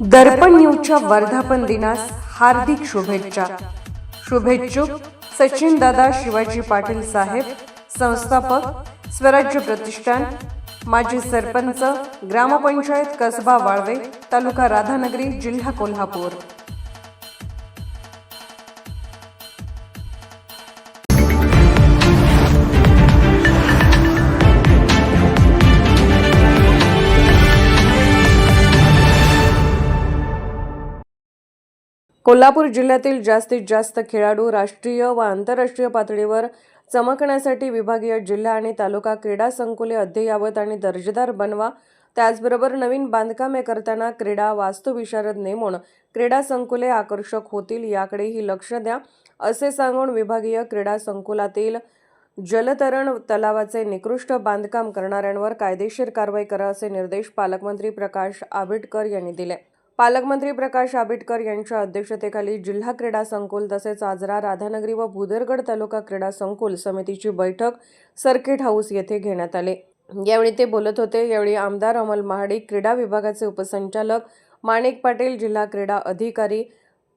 दर्पण न्यूजच्या वर्धापन दिनास हार्दिक शुभेच्छा. शुभेच्छुक सचिन दादा शिवाजी पाटील साहेब संस्थापक स्वराज्य प्रतिष्ठान माजी सरपंच ग्रामपंचायत कसबा वाळवे तालुका राधानगरी जिल्हा कोल्हापूर. कोल्हापूर जिल्ह्यातील जास्तीत जास्त खेळाडू राष्ट्रीय व आंतरराष्ट्रीय पातळीवर चमकण्यासाठी विभागीय जिल्हा आणि तालुका क्रीडा संकुले अद्ययावत आणि दर्जेदार बनवा. त्याचबरोबर नवीन बांधकामे करताना क्रीडा वास्तुविशारद नेमून क्रीडा संकुले आकर्षक होतील याकडेही लक्ष द्या असे सांगून विभागीय क्रीडा संकुलातील जलतरण तलावाचे निकृष्ट बांधकाम करणाऱ्यांवर कायदेशीर कारवाई करा असे निर्देश पालकमंत्री प्रकाश आंबेडकर यांनी दिले. पालकमंत्री प्रकाश आंबेडकर यांच्या अध्यक्षतेखाली जिल्हा क्रीडा संकुल तसेच आजरा राधानगरी व भुदरगड तालुका क्रीडा संकुल समितीची बैठक सर्किट हाऊस येथे घेण्यात आली. यावेळी ते बोलत होते. यावेळी आमदार अमल महाडिक क्रीडा विभागाचे उपसंचालक माणिक पाटील जिल्हा क्रीडा अधिकारी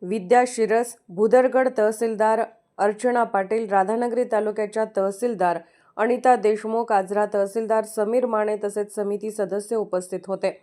विद्या शिरस भुदरगड तहसीलदार अर्चना पाटील राधानगरी तालुक्याच्या तहसीलदार अनिता देशमुख आजरा तहसीलदार समीर माने तसेच समिती सदस्य उपस्थित होते.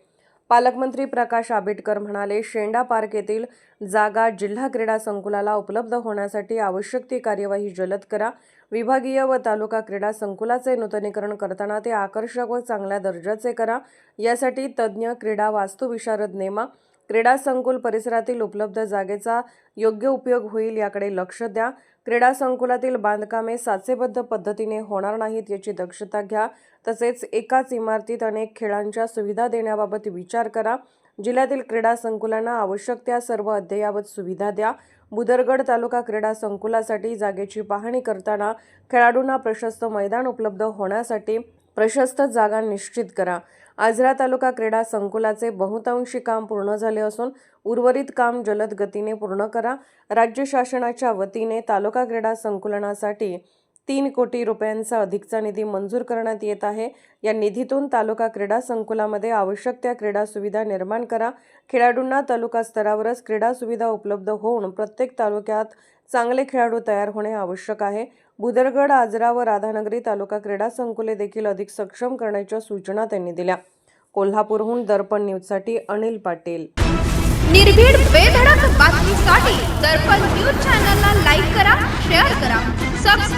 पालकमंत्री प्रकाश आंबेडकर म्हणाले शेंडा पार्क येथील जागा जिल्हा क्रीडा संकुलाला उपलब्ध होण्यासाठी आवश्यक ती कार्यवाही जलद करा. विभागीय व तालुका क्रीडा संकुलाचे नूतनीकरण करताना ते आकर्षक व चांगल्या दर्जाचे करा. यासाठी तज्ज्ञ क्रीडा वास्तुविशारद नेमा क्रीडा संकुल परिसरातील उपलब्ध जागेचा योग्य उपयोग होईल याकडे लक्ष द्या. क्रीडा संकुलातील बांधकामे साचेबद्ध पद्धतीने होणार नाहीत याची दक्षता घ्या. तसेच एकाच इमारतीत अनेक खेळांच्या सुविधा देण्याबाबत विचार करा. जिल्ह्यातील क्रीडा संकुलांना आवश्यक त्या सर्व अद्ययावत सुविधा द्या. बुदरगड तालुका क्रीडा संकुलासाठी जागेची पाहणी करताना खेळाडूंना प्रशस्त मैदान उपलब्ध होण्यासाठी प्रशस्त जागा निश्चित करा. आजरा तालुका क्रीडा संकुलाचे बहुतांशी काम पूर्ण झाले असून उर्वरित काम जलद गतीने पूर्ण करा. राज्य शासनाच्या वतीने तालुका क्रीडा संकुलनासाठी तीन कोटी रुपयांचा अधिकचा निधी मंजूर करण्यात येत आहे. या निधीतून तालुका क्रीडा संकुलामध्ये आवश्यक त्या क्रीडा सुविधा निर्माण करा. खेळाडूंना तालुका स्तरावरच क्रीडा सुविधा उपलब्ध होऊन प्रत्येक तालुक्यात चांगले खेळाडू तयार होणे आवश्यक आहे. बुदरगड आजरा व राधानगरी तालुका क्रीडा संकुले देखील अधिक सक्षम करण्याच्या सूचना त्यांनी दिल्या. कोल्हापूरहून दर्पण न्यूजसाठी अनिल पाटील. निर्भीड बेधडक बातमीसाठी दर्पण न्यूज चॅनलला लाईक करा शेअर करा सबस्क्राईब